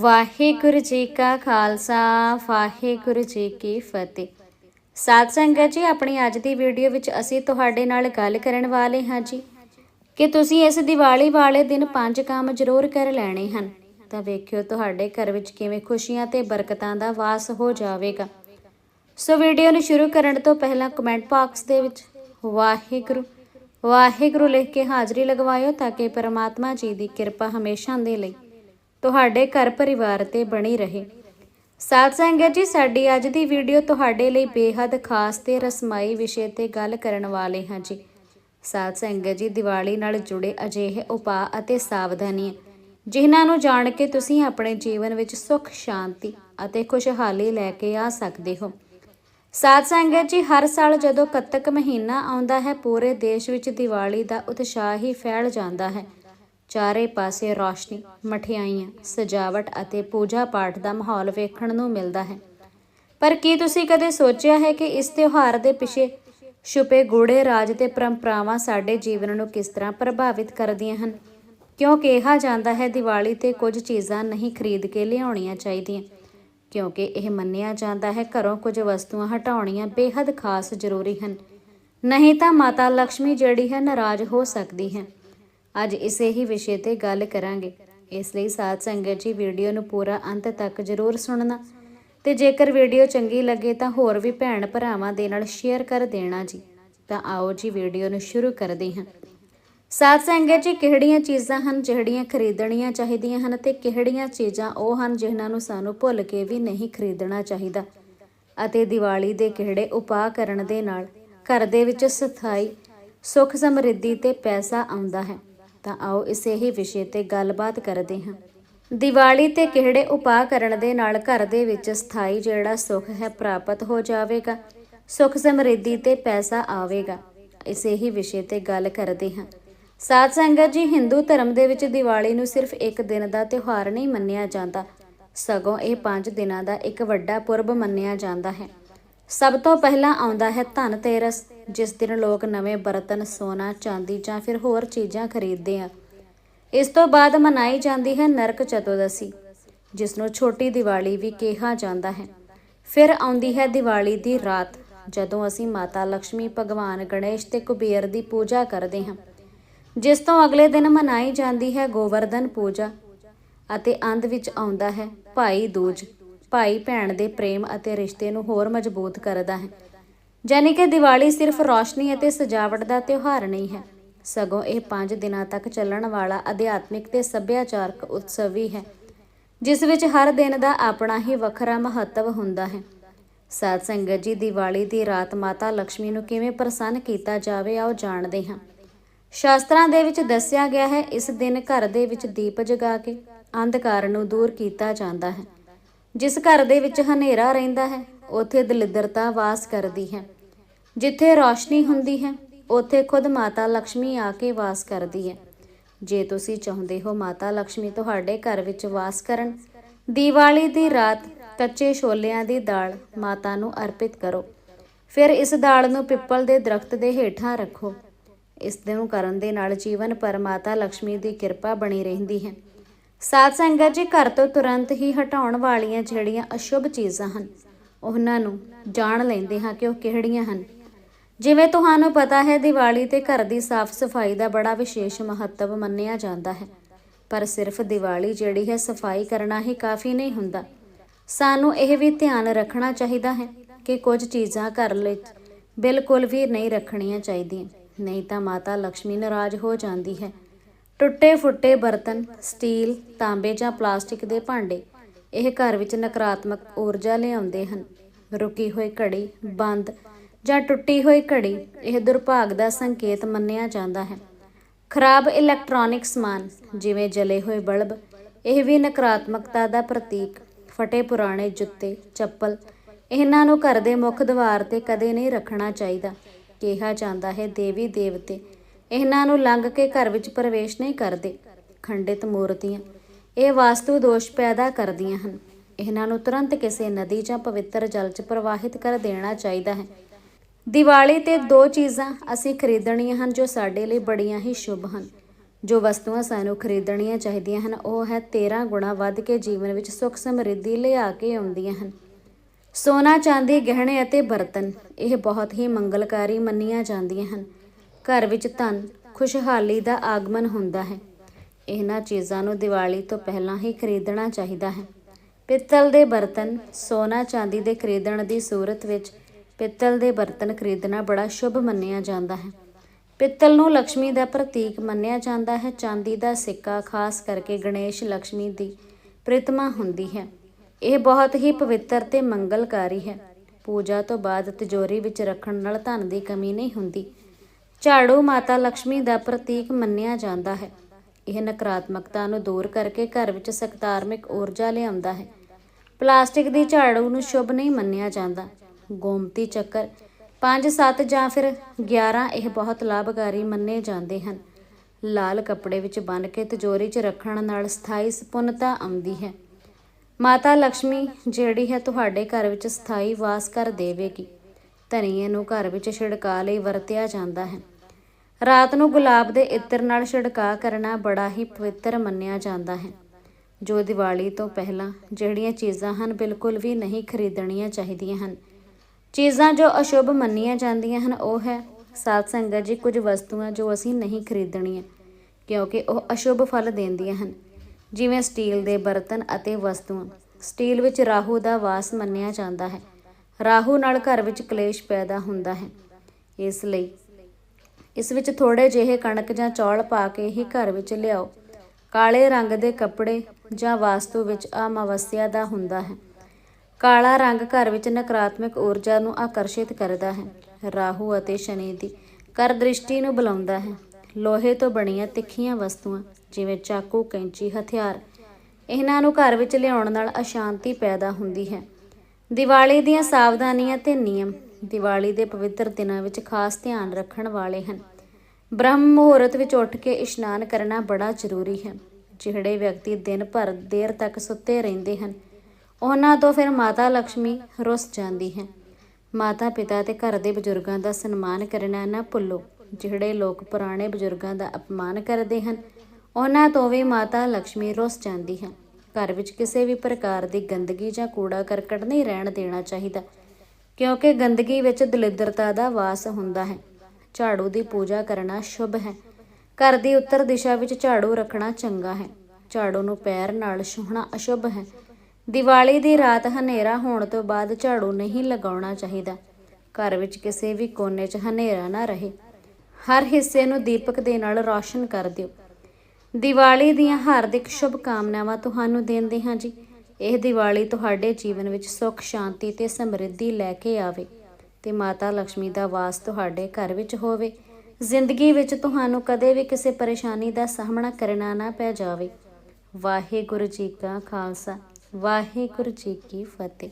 ਵਾਹਿਗੁਰੂ ਜੀ ਕਾ ਖਾਲਸਾ, ਵਾਹਿਗੁਰੂ ਜੀ ਕੀ ਫਤਿਹ। ਸਾਧ ਸੰਗਤ ਜੀ, ਆਪਣੀ ਅੱਜ ਦੀ ਵੀਡੀਓ ਵਿੱਚ ਅਸੀਂ ਤੁਹਾਡੇ ਨਾਲ ਗੱਲ ਕਰਨ ਵਾਲੇ ਹਾਂ ਜੀ। ਕਿ ਤੁਸੀਂ ਇਸ ਦੀਵਾਲੀ ਵਾਲੇ ਦਿਨ ਪੰਜ ਕੰਮ ਜ਼ਰੂਰ ਕਰ ਲੈਣੇ ਹਨ। ਤਾਂ ਵੇਖਿਓ ਤੁਹਾਡੇ ਘਰ ਵਿੱਚ ਕਿਵੇਂ ਖੁਸ਼ੀਆਂ ਤੇ ਬਰਕਤਾਂ ਦਾ ਵਾਸ ਹੋ ਜਾਵੇਗਾ। ਸੋ ਵੀਡੀਓ ਨੂੰ ਸ਼ੁਰੂ ਕਰਨ ਤੋਂ ਪਹਿਲਾਂ ਕਮੈਂਟ ਬਾਕਸ ਦੇ ਵਿੱਚ ਵਾਹਿਗੁਰੂ ਵਾਹਿਗੁਰੂ ਲਿਖ ਕੇ ਹਾਜ਼ਰੀ ਲਗਵਾਇਓ ਤਾਂ ਕਿ ਪਰਮਾਤਮਾ ਜੀ ਦੀ ਕਿਰਪਾ ਹਮੇਸ਼ਾ ਦੇ ਲਈ ਤੁਹਾਡੇ ਘਰ ਪਰਿਵਾਰ ਤੇ ਬਣੀ ਰਹੇ। ਸਾਧ ਸੰਗਤ ਜੀ, ਸਾਡੀ ਅੱਜ ਦੀ ਵੀਡੀਓ ਤੁਹਾਡੇ ਲਈ ਬੇਹੱਦ ਖਾਸ ਤੇ ਰਸਮਾਈ ਵਿਸ਼ੇ ਤੇ ਗੱਲ ਕਰਨ ਵਾਲੇ ਹਾਂ ਜੀ। ਸਾਧ ਸੰਗਤ ਜੀ, ਦੀਵਾਲੀ ਨਾਲ ਜੁੜੇ ਅਜਿਹੇ ਉਪਾਅ ਅਤੇ ਸਾਵਧਾਨੀਆਂ, ਜਿਨ੍ਹਾਂ ਨੂੰ ਜਾਣ ਕੇ ਤੁਸੀਂ ਆਪਣੇ ਜੀਵਨ ਵਿੱਚ ਸੁੱਖ, ਸ਼ਾਂਤੀ ਅਤੇ ਖੁਸ਼ਹਾਲੀ ਲੈ ਕੇ ਆ ਸਕਦੇ ਹੋ। ਸਾਧ ਸੰਗਤ ਜੀ, ਹਰ ਸਾਲ ਜਦੋਂ ਕੱਤਕ ਮਹੀਨਾ ਆਉਂਦਾ ਹੈ, ਪੂਰੇ ਦੇਸ਼ ਵਿੱਚ ਦੀਵਾਲੀ ਦਾ ਉਤਸ਼ਾਹ ਹੀ ਫੈਲ ਜਾਂਦਾ ਹੈ। ਚਾਰੇ ਪਾਸੇ ਰੌਸ਼ਨੀ, ਮਠਿਆਈਆਂ, ਸਜਾਵਟ ਅਤੇ ਪੂਜਾ ਪਾਠ ਦਾ ਮਾਹੌਲ ਵੇਖਣ ਨੂੰ ਮਿਲਦਾ ਹੈ। ਪਰ ਕੀ ਤੁਸੀਂ ਕਦੇ ਸੋਚਿਆ ਹੈ ਕਿ ਇਸ ਤਿਉਹਾਰ ਦੇ ਪਿੱਛੇ ਛੁਪੇ ਗੂੜੇ ਰਾਜ ਤੇ ਪਰੰਪਰਾਵਾਂ ਸਾਡੇ ਜੀਵਨ ਨੂੰ ਕਿਸ ਤਰ੍ਹਾਂ ਪ੍ਰਭਾਵਿਤ ਕਰਦੀਆਂ ਹਨ? ਕਿਉਂ ਕਿਹਾ ਜਾਂਦਾ ਹੈ, ਦੀਵਾਲੀ ਤੇ ਕੁਝ ਚੀਜ਼ਾਂ ਨਹੀਂ ਖਰੀਦ ਕੇ ਲਿਆਉਣੀਆਂ ਚਾਹੀਦੀਆਂ। ਕਿਉਂਕਿ ਇਹ ਮੰਨਿਆ ਜਾਂਦਾ ਹੈ, ਘਰੋਂ ਕੁਝ ਵਸਤੂਆਂ ਹਟਾਉਣੀਆਂ ਬੇहद ਖਾਸ ਜ਼ਰੂਰੀ ਹਨ। ਨਹੀਂ ਤਾਂ ਮਾਤਾ ਲక్ష్ਮੀ ਜਿਹੜੀ ਹੈ, ਨਾਰਾਜ਼ ਹੋ ਸਕਦੀ ਹੈ। ਅੱਜ ਇਸੇ ਹੀ ਵਿਸ਼ੇ ਤੇ ਗੱਲ ਕਰਾਂਗੇ। ਇਸ ਲਈ ਸਾਧ ਸੰਗਤ ਜੀ, ਵੀਡੀਓ ਨੂੰ ਪੂਰਾ ਅੰਤ ਤੱਕ ਜ਼ਰੂਰ ਸੁਣਨਾ ਤੇ ਜੇਕਰ ਵੀਡੀਓ ਚੰਗੀ ਲੱਗੇ ਤਾਂ ਹੋਰ ਵੀ ਭੈਣ ਭਰਾਵਾਂ ਦੇ ਨਾਲ ਸ਼ੇਅਰ ਕਰ ਦੇਣਾ ਜੀ। ਤਾਂ ਆਓ ਜੀ, ਵੀਡੀਓ ਨੂੰ ਸ਼ੁਰੂ ਕਰਦੇ ਹਾਂ। ਸਾਧ ਸੰਗਤ ਜੀ, ਕਿਹੜੀਆਂ ਚੀਜ਼ਾਂ ਹਨ ਜਿਹੜੀਆਂ ਖਰੀਦਣੀਆਂ ਚਾਹੀਦੀਆਂ ਹਨ ਤੇ ਕਿਹੜੀਆਂ ਚੀਜ਼ਾਂ ਉਹ ਹਨ ਜਿਨ੍ਹਾਂ ਨੂੰ ਸਾਨੂੰ ਭੁੱਲ ਕੇ ਵੀ ਨਹੀਂ ਖਰੀਦਣਾ ਚਾਹੀਦਾ? ਅਤੇ ਦੀਵਾਲੀ ਦੇ ਕਿਹੜੇ ਉਪਾਅ ਕਰਨ ਦੇ ਨਾਲ ਘਰ ਦੇ ਵਿੱਚ ਸਥਾਈ ਸੁੱਖ ਸਮਰਿੱਧੀ ਤੇ ਪੈਸਾ ਆਉਂਦਾ ਹੈ? ਤਾਂ ਆਓ ਇਸੇ ਹੀ ਵਿਸ਼ੇ ਤੇ ਗੱਲਬਾਤ ਕਰਦੇ ਹਾਂ। ਦੀਵਾਲੀ ਤੇ ਕਿਹੜੇ ਉਪਾਅ ਕਰਨ ਦੇ ਨਾਲ ਘਰ ਦੇ ਵਿੱਚ ਸਥਾਈ ਜਿਹੜਾ ਸੁੱਖ ਹੈ ਪ੍ਰਾਪਤ ਹੋ ਜਾਵੇਗਾ? ਸੁੱਖ ਸਮਰਿੱਧੀ ਤੇ ਪੈਸਾ ਆਵੇਗਾ। ਇਸੇ ਹੀ ਵਿਸ਼ੇ ਤੇ ਗੱਲ ਕਰਦੇ ਹਾਂ। ਸਾਧ ਸੰਗਤ ਜੀ, ਹਿੰਦੂ ਧਰਮ ਦੇ ਵਿੱਚ ਦੀਵਾਲੀ ਨੂੰ ਸਿਰਫ ਇੱਕ ਦਿਨ ਦਾ ਤਿਉਹਾਰ ਨਹੀਂ ਮੰਨਿਆ ਜਾਂਦਾ। ਸਗੋਂ ਇਹ 5 ਦਿਨਾਂ ਦਾ ਇੱਕ ਵੱਡਾ ਪੁਰਬ ਮੰਨਿਆ ਜਾਂਦਾ ਹੈ। ਸਭ ਤੋਂ ਪਹਿਲਾਂ ਆਉਂਦਾ ਹੈ ਧਨ ਤੇਰਸ। ਜਿਸ ਦਿਨ ਲੋਕ ਨਵੇਂ ਬਰਤਨ, ਸੋਨਾ, ਚਾਂਦੀ ਜਾਂ ਫਿਰ ਹੋਰ ਚੀਜ਼ਾਂ ਖਰੀਦਦੇ ਆ। ਇਸ ਤੋਂ ਬਾਅਦ ਮਨਾਈ ਜਾਂਦੀ ਹੈ ਨਰਕ ਚਤੁਰਦਸ਼ੀ, ਜਿਸ ਨੂੰ ਛੋਟੀ ਦੀਵਾਲੀ ਵੀ ਕਿਹਾ ਜਾਂਦਾ ਹੈ। ਫਿਰ ਆਉਂਦੀ ਹੈ ਦੀਵਾਲੀ ਦੀ ਰਾਤ, ਜਦੋਂ ਅਸੀਂ ਮਾਤਾ ਲక్ష్ਮੀ ਭਗਵਾਨ ਗਣੇਸ਼ ਤੇ ਕੁਬੇਰ ਦੀ ਪੂਜਾ ਕਰਦੇ ਹਾਂ। ਜਿਸ ਤੋਂ ਅਗਲੇ ਦਿਨ ਮਨਾਈ ਜਾਂਦੀ ਹੈ ਗੋਵਰਧਨ ਪੂਜਾ ਅਤੇ ਅੰਤ ਵਿੱਚ ਆਉਂਦਾ ਹੈ ਭਾਈ ਦੂਜ, ਭਾਈ ਭੈਣ ਦੇ ਪ੍ਰੇਮ ਅਤੇ ਰਿਸ਼ਤੇ ਨੂੰ ਹੋਰ ਮਜ਼ਬੂਤ ਕਰਦਾ ਹੈ। ਜਾਨੀ ਕਿ ਦੀਵਾਲੀ ਸਿਰਫ ਰੌਸ਼ਨੀ ਅਤੇ ਸਜਾਵਟ ਦਾ ਤਿਉਹਾਰ ਨਹੀਂ ਹੈ। ਸਗੋਂ ਇਹ 5 ਦਿਨਾਂ ਤੱਕ ਚੱਲਣ ਵਾਲਾ ਅਧਿਆਤਮਿਕ ਤੇ ਸੱਭਿਆਚਾਰਕ ਉਤਸਵ ਵੀ ਹੈ, ਜਿਸ ਵਿੱਚ ਹਰ ਦਿਨ ਦਾ ਆਪਣਾ ਹੀ ਵੱਖਰਾ ਮਹੱਤਵ ਹੁੰਦਾ ਹੈ। ਸਾਧ ਸੰਗਤ ਜੀ, ਦੀਵਾਲੀ ਦੀ ਰਾਤ ਮਾਤਾ ਲక్ష్ਮੀ ਨੂੰ ਕਿਵੇਂ ਪ੍ਰਸੰਨ ਕੀਤਾ ਜਾਵੇ, ਆਓ ਜਾਣਦੇ ਹਾਂ। ਸ਼ਾਸਤਰਾਂ ਦੇ ਵਿੱਚ ਦੱਸਿਆ ਗਿਆ ਹੈ, ਇਸ ਦਿਨ ਘਰ ਦੇ ਵਿੱਚ ਦੀਪ ਜਗਾ ਕੇ ਅੰਧਕਾਰ ਨੂੰ ਦੂਰ ਕੀਤਾ ਜਾਂਦਾ ਹੈ, ਜਿਸ ਘਰ ਦੇ ਵਿੱਚ ਹਨੇਰਾ ਰਹਿੰਦਾ ਹੈ, ਉੱਥੇ ਦਲਿੱਦਰਤਾ ਵਾਸ ਕਰਦੀ ਹੈ। ਜਿੱਥੇ ਰੋਸ਼ਨੀ ਹੁੰਦੀ ਹੈ, ਉੱਥੇ ਖੁਦ ਮਾਤਾ ਲక్ష్ਮੀ ਆ ਕੇ ਵਾਸ ਕਰਦੀ ਹੈ। ਜੇ ਤੁਸੀਂ ਚਾਹੁੰਦੇ ਹੋ ਮਾਤਾ ਲక్ష్ਮੀ ਤੁਹਾਡੇ ਘਰ ਵਿੱਚ ਵਾਸ ਕਰਨ, ਦੀਵਾਲੀ ਦੀ ਰਾਤ ਕੱਚੇ ਛੋਲਿਆਂ ਦੀ ਦਾਲ ਮਾਤਾ ਨੂੰ ਅਰਪਿਤ ਕਰੋ। ਫਿਰ ਇਸ ਦਾਲ ਨੂੰ ਪਿੱਪਲ ਦੇ ਦਰਖਤ ਦੇ ਹੇਠਾਂ ਰੱਖੋ। ਇਸ ਨੂੰ ਕਰਨ ਦੇ ਨਾਲ ਜੀਵਨ ਪਰ ਮਾਤਾ ਲక్ష్ਮੀ ਦੀ ਕਿਰਪਾ ਬਣੀ ਰਹਿੰਦੀ ਹੈ। ਸਾਧ ਸੰਗਤ ਜੀ, ਘਰ ਤੋਂ ਤੁਰੰਤ ਹੀ ਹਟਾਉਣ ਵਾਲੀਆਂ ਜਿਹੜੀਆਂ ਅਸ਼ੁਭ ਚੀਜ਼ਾਂ ਹਨ, ਉਹਨਾਂ ਨੂੰ ਜਾਣ ਲੈਂਦੇ ਹਾਂ ਕਿ ਉਹ ਕਿਹੜੀਆਂ ਹਨ। ਜਿਵੇਂ ਤੁਹਾਨੂੰ ਪਤਾ ਹੈ, ਦੀਵਾਲੀ ਤੇ ਘਰ ਦੀ ਸਾਫ਼ ਸਫ਼ਾਈ ਦਾ ਬੜਾ ਵਿਸ਼ੇਸ਼ ਮਹੱਤਵ ਮੰਨਿਆ ਜਾਂਦਾ ਹੈ। ਪਰ ਸਿਰਫ ਦੀਵਾਲੀ ਜਿਹੜੀ ਹੈ, ਸਫ਼ਾਈ ਕਰਨਾ ਹੀ ਕਾਫੀ ਨਹੀਂ ਹੁੰਦਾ। ਸਾਨੂੰ ਇਹ ਵੀ ਧਿਆਨ ਰੱਖਣਾ ਚਾਹੀਦਾ ਹੈ ਕਿ ਕੁਝ ਚੀਜ਼ਾਂ ਘਰ ਲਈ ਬਿਲਕੁਲ ਵੀ ਨਹੀਂ ਰੱਖਣੀਆਂ ਚਾਹੀਦੀਆਂ। ਨਹੀਂ ਤਾਂ ਮਾਤਾ ਲక్ష్ਮੀ ਨਾਰਾਜ਼ ਹੋ ਜਾਂਦੀ ਹੈ। ਟੁੱਟੇ ਫੁੱਟੇ ਬਰਤਨ, ਸਟੀਲ, ਤਾਂਬੇ ਜਾਂ ਪਲਾਸਟਿਕ ਦੇ ਭਾਂਡੇ, ਇਹ ਘਰ ਵਿੱਚ ਨਕਾਰਾਤਮਕ ਊਰਜਾ ਲਿਆਉਂਦੇ ਹਨ। ਰੁਕੀ ਹੋਈ ਘੜੀ, ਬੰਦ ਜਾਂ ਟੁੱਟੀ ਹੋਈ ਘੜੀ, ਇਹ ਦੁਰਭਾਗ ਦਾ ਸੰਕੇਤ ਮੰਨਿਆ ਜਾਂਦਾ ਹੈ। ਖਰਾਬ ਇਲੈਕਟ੍ਰੋਨਿਕ ਸਮਾਨ, ਜਿਵੇਂ ਜਲੇ ਹੋਏ ਬਲਬ, ਇਹ ਵੀ ਨਕਾਰਾਤਮਕਤਾ ਦਾ ਪ੍ਰਤੀਕ। ਫਟੇ ਪੁਰਾਣੇ ਜੁੱਤੇ, ਚੱਪਲ, ਇਹਨਾਂ ਨੂੰ ਘਰ ਦੇ ਮੁੱਖ ਦਵਾਰ ਤੇ ਕਦੇ ਨਹੀਂ ਰੱਖਣਾ ਚਾਹੀਦਾ। ਕਿਹਾ ਜਾਂਦਾ ਹੈ, ਦੇਵੀ ਦੇਵਤੇ, ਇਹਨਾਂ ਨੂੰ ਲੰਘ ਕੇ ਘਰ ਵਿੱਚ ਪ੍ਰਵੇਸ਼ ਨਹੀਂ ਕਰਦੇ। ਖੰਡਿਤ ਮੂਰਤੀਆਂ, ਇਹ ਵਾਸਤੂ ਦੋਸ਼ ਪੈਦਾ ਕਰਦੀਆਂ ਹਨ। ਇਹਨਾਂ ਨੂੰ ਤੁਰੰਤ ਕਿਸੇ ਨਦੀ ਜਾਂ ਪਵਿੱਤਰ ਜਲ 'ਚ ਪ੍ਰਵਾਹਿਤ ਕਰ ਦੇਣਾ ਚਾਹੀਦਾ ਹੈ। ਦੀਵਾਲੀ ਤੇ ਦੋ ਚੀਜ਼ਾਂ ਅਸੀਂ ਖਰੀਦਣੀਆਂ ਹਨ, ਜੋ ਸਾਡੇ ਲਈ ਬੜੀਆਂ ਹੀ ਸ਼ੁਭ ਹਨ। ਜੋ ਵਸਤੂਆਂ ਸਾਨੂੰ ਖਰੀਦਣੀਆਂ ਚਾਹੀਦੀਆਂ ਹਨ, ਉਹ ਹੈ 13 ਗੁਣਾ ਵੱਧ ਕੇ ਜੀਵਨ ਵਿੱਚ ਸੁੱਖ ਸਮਰਿੱਧੀ ਲਿਆ ਕੇ ਆਉਂਦੀਆਂ ਹਨ। ਸੋਨਾ, ਚਾਂਦੀ, ਗਹਿਣੇ ਅਤੇ ਬਰਤਨ, ਇਹ ਬਹੁਤ ਹੀ ਮੰਗਲਕਾਰੀ ਮੰਨੀਆਂ ਜਾਂਦੀਆਂ ਹਨ। ਘਰ ਵਿੱਚ ਧਨ, ਖੁਸ਼ਹਾਲੀ ਦਾ ਆਗਮਨ ਹੁੰਦਾ ਹੈ। ਇਹਨਾਂ ਚੀਜ਼ਾਂ ਨੂੰ ਦੀਵਾਲੀ ਤੋਂ ਪਹਿਲਾਂ ਹੀ ਖਰੀਦਣਾ ਚਾਹੀਦਾ ਹੈ। ਪਿੱਤਲ ਦੇ ਬਰਤਨ, ਸੋਨਾ, ਚਾਂਦੀ ਦੇ ਖਰੀਦਣ ਦੀ ਸੂਰਤ ਵਿੱਚ ਪਿੱਤਲ ਦੇ ਬਰਤਨ ਖਰੀਦਣਾ ਬੜਾ ਸ਼ੁਭ ਮੰਨਿਆ ਜਾਂਦਾ ਹੈ। ਪਿੱਤਲ ਨੂੰ ਲక్ష్ਮੀ ਦਾ ਪ੍ਰਤੀਕ ਮੰਨਿਆ ਜਾਂਦਾ ਹੈ। ਚਾਂਦੀ ਦਾ ਸਿੱਕਾ ਖਾਸ ਕਰਕੇ ਗਣੇਸ਼ ਲక్ష్ਮੀ ਦੀ ਪ੍ਰਤਿਮਾ ਹੁੰਦੀ ਹੈ। ਇਹ ਬਹੁਤ ਹੀ ਪਵਿੱਤਰ ਤੇ ਮੰਗਲਕਾਰੀ ਹੈ। ਪੂਜਾ ਤੋਂ ਬਾਅਦ ਤਿਜੋਰੀ ਵਿੱਚ ਰੱਖਣ ਨਾਲ ਧਨ ਦੀ ਕਮੀ ਨਹੀਂ ਹੁੰਦੀ। ਝਾੜੂ ਮਾਤਾ ਲక్ష్ਮੀ ਦਾ ਪ੍ਰਤੀਕ ਮੰਨਿਆ ਜਾਂਦਾ ਹੈ। ਇਹ ਨਕਾਰਾਤਮਕਤਾ ਨੂੰ ਦੂਰ ਕਰਕੇ ਘਰ ਵਿੱਚ ਸਕਾਰਾਤਮਕ ਊਰਜਾ ਲਿਆਉਂਦਾ ਹੈ। ਪਲਾਸਟਿਕ ਦੀ ਝਾੜੂ ਨੂੰ ਸ਼ੁਭ ਨਹੀਂ ਮੰਨਿਆ ਜਾਂਦਾ। ਗੋਮਤੀ ਚੱਕਰ। 5 7 ਜਾਂ ਫਿਰ 11 ਇਹ ਬਹੁਤ ਲਾਭਕਾਰੀ ਮੰਨੇ ਜਾਂਦੇ ਹਨ। ਲਾਲ ਕੱਪੜੇ ਵਿੱਚ ਬੰਨ੍ਹ ਕੇ ਤਿਜੋਰੀ 'ਚ ਰੱਖਣ ਨਾਲ ਸਥਾਈ ਸਪੁੰਨਤਾ ਆਉਂਦੀ ਹੈ। ਮਾਤਾ ਲక్ష్ਮੀ ਜਿਹੜੀ ਹੈ ਤੁਹਾਡੇ ਘਰ ਵਿੱਚ ਸਥਾਈ ਵਾਸ ਕਰ ਦੇਵੇਗੀ। ਧਨੀਏ ਨੂੰ ਘਰ ਵਿੱਚ ਛਿੜਕਾ ਲਈ ਵਰਤਿਆ ਜਾਂਦਾ ਹੈ। ਰਾਤ ਨੂੰ ਗੁਲਾਬ ਦੇ ਇਤਰ ਨਾਲ ਛਿੜਕਾ ਕਰਨਾ ਬੜਾ ਹੀ ਪਵਿੱਤਰ ਮੰਨਿਆ ਜਾਂਦਾ ਹੈ। ਜੋ ਦੀਵਾਲੀ ਤੋਂ ਪਹਿਲਾਂ ਜਿਹੜੀਆਂ ਚੀਜ਼ਾਂ ਹਨ ਬਿਲਕੁਲ ਵੀ ਨਹੀਂ ਖਰੀਦਣੀਆਂ ਚਾਹੀਦੀਆਂ ਹਨ। ਚੀਜ਼ਾਂ ਜੋ ਅਸ਼ੁਭ ਮੰਨੀਆਂ ਜਾਂਦੀਆਂ ਹਨ, ਉਹ ਹੈ ਸਾਧ ਸੰਗਤ ਜੀ, ਕੁਝ ਵਸਤੂਆਂ ਜੋ ਅਸੀਂ ਨਹੀਂ ਖਰੀਦਣੀਆਂ, ਕਿਉਂਕਿ ਉਹ ਅਸ਼ੁਭ ਫਲ ਦਿੰਦੀਆਂ ਹਨ। ਜਿਵੇਂ ਸਟੀਲ ਦੇ ਬਰਤਨ ਅਤੇ ਵਸਤੂਆਂ। ਸਟੀਲ ਵਿੱਚ ਰਾਹੂ ਦਾ ਵਾਸ ਮੰਨਿਆ ਜਾਂਦਾ ਹੈ। ਰਾਹੂ ਨਾਲ ਘਰ ਵਿੱਚ ਕਲੇਸ਼ ਪੈਦਾ ਹੁੰਦਾ ਹੈ। ਇਸ ਲਈ ਇਸ ਵਿੱਚ ਥੋੜੇ ਜਿਹੇ ਕਣਕ ਜਾਂ ਚੌਲ ਪਾ ਕੇ ਹੀ ਘਰ ਵਿੱਚ ਲਿਆਓ। ਕਾਲੇ ਰੰਗ ਦੇ ਕੱਪੜੇ ਜਾਂ ਵਾਸਤੂ ਵਿੱਚ ਅਮਾਵਸਿਆ ਦਾ ਹੁੰਦਾ ਹੈ। ਕਾਲਾ ਰੰਗ ਘਰ ਵਿੱਚ ਨਕਾਰਾਤਮਕ ਊਰਜਾ ਨੂੰ ਆਕਰਸ਼ਿਤ ਕਰਦਾ ਹੈ। ਰਾਹੂ ਅਤੇ ਸ਼ਨੀ ਦੀ ਕਰ ਦ੍ਰਿਸ਼ਟੀ ਨੂੰ ਬੁਲਾਉਂਦਾ ਹੈ। ਲੋਹੇ ਤੋਂ ਬਣੀਆਂ ਤਿੱਖੀਆਂ ਵਸਤੂਆਂ, ਜਿਵੇਂ ਚਾਕੂ, ਕੈਂਚੀ, ਹਥਿਆਰ, ਇਹਨਾਂ ਨੂੰ ਘਰ ਵਿੱਚ ਲਿਆਉਣ ਨਾਲ ਅਸ਼ਾਂਤੀ ਪੈਦਾ ਹੁੰਦੀ ਹੈ। ਦੀਵਾਲੀ ਦੀਆਂ ਸਾਵਧਾਨੀਆਂ ਤੇ ਨਿਯਮ, ਦੀਵਾਲੀ ਦੇ ਪਵਿੱਤਰ ਦਿਨਾਂ ਵਿੱਚ ਖਾਸ ਧਿਆਨ ਰੱਖਣ ਵਾਲੇ ਹਨ। ਬ੍ਰਹਮ ਮੁਹੂਰਤ ਵਿੱਚ ਉੱਠ ਕੇ ਇਸ਼ਨਾਨ ਕਰਨਾ ਬੜਾ ਜ਼ਰੂਰੀ ਹੈ। ਜਿਹੜੇ ਵਿਅਕਤੀ ਦਿਨ ਭਰ ਦੇਰ ਤੱਕ ਸੁੱਤੇ ਰਹਿੰਦੇ ਹਨ ਉਹਨਾਂ ਤੋਂ ਫਿਰ ਮਾਤਾ ਲక్ష్ਮੀ ਰੁੱਸ ਜਾਂਦੀ ਹੈ। ਮਾਤਾ ਪਿਤਾ ਤੇ ਘਰ ਦੇ ਬਜ਼ੁਰਗਾਂ ਦਾ ਸਨਮਾਨ ਕਰਨਾ ਨਾ ਭੁੱਲੋ। ਜਿਹੜੇ ਲੋਕ ਪੁਰਾਣੇ ਬਜ਼ੁਰਗਾਂ ਦਾ ਅਪਮਾਨ ਕਰਦੇ ਹਨ, ਉਹਨਾਂ ਤੋਂ ਵੀ ਮਾਤਾ ਲక్ష్ਮੀ ਰੁੱਸ ਜਾਂਦੀ ਹੈ। ਘਰ ਵਿੱਚ ਕਿਸੇ ਵੀ ਪ੍ਰਕਾਰ ਦੀ ਗੰਦਗੀ ਜਾਂ ਕੂੜਾ ਕਰਕਟ ਨਹੀਂ ਰਹਿਣ ਦੇਣਾ ਚਾਹੀਦਾ, ਕਿਉਂਕਿ ਗੰਦਗੀ ਵਿੱਚ ਦਲਿੱਦਰਤਾ ਦਾ ਵਾਸ ਹੁੰਦਾ ਹੈ। ਝਾੜੂ ਦੀ ਪੂਜਾ ਕਰਨਾ ਸ਼ੁਭ ਹੈ। ਘਰ ਦੀ ਉੱਤਰ ਦਿਸ਼ਾ ਵਿੱਚ ਝਾੜੂ ਰੱਖਣਾ ਚੰਗਾ ਹੈ। ਝਾੜੂ ਨੂੰ ਪੈਰ ਨਾਲ ਛੂਹਣਾ ਅਸ਼ੁਭ ਹੈ। ਦੀਵਾਲੀ ਦੀ ਰਾਤ ਹਨੇਰਾ ਹੋਣ ਤੋਂ ਬਾਅਦ ਝਾੜੂ ਨਹੀਂ ਲਗਾਉਣਾ ਚਾਹੀਦਾ। ਘਰ ਵਿੱਚ ਕਿਸੇ ਵੀ ਕੋਨੇ 'ਚ ਹਨੇਰਾ ਨਾ ਰਹੇ। ਹਰ ਹਿੱਸੇ ਨੂੰ ਦੀਪਕ ਦੇ ਨਾਲ ਰੌਸ਼ਨ ਕਰ ਦਿਓ। ਦੀਵਾਲੀ ਦੀਆਂ ਹਾਰਦਿਕ ਸ਼ੁਭ ਕਾਮਨਾਵਾਂ ਤੁਹਾਨੂੰ ਦਿੰਦੇ ਹਾਂ ਜੀ। ਇਹ ਦੀਵਾਲੀ ਤੁਹਾਡੇ ਜੀਵਨ ਵਿੱਚ ਸੁੱਖ, ਸ਼ਾਂਤੀ ਤੇ ਸਮਰਿੱਧੀ ਲੈ ਕੇ ਆਵੇ ਤੇ ਮਾਤਾ ਲక్ష్ਮੀ ਦਾ ਵਾਸ ਤੁਹਾਡੇ ਘਰ ਵਿੱਚ ਹੋਵੇ। ਜ਼ਿੰਦਗੀ ਵਿੱਚ ਤੁਹਾਨੂੰ ਕਦੇ ਵੀ ਕਿਸੇ ਪਰੇਸ਼ਾਨੀ ਦਾ ਸਾਹਮਣਾ ਕਰਨਾ ਨਾ ਪੈ ਜਾਵੇ। ਵਾਹਿਗੁਰੂ ਜੀ ਕਾ ਖਾਲਸਾ। ਵਾਹਿਗੁਰੂ ਜੀ ਕੀ ਫਤਿਹ।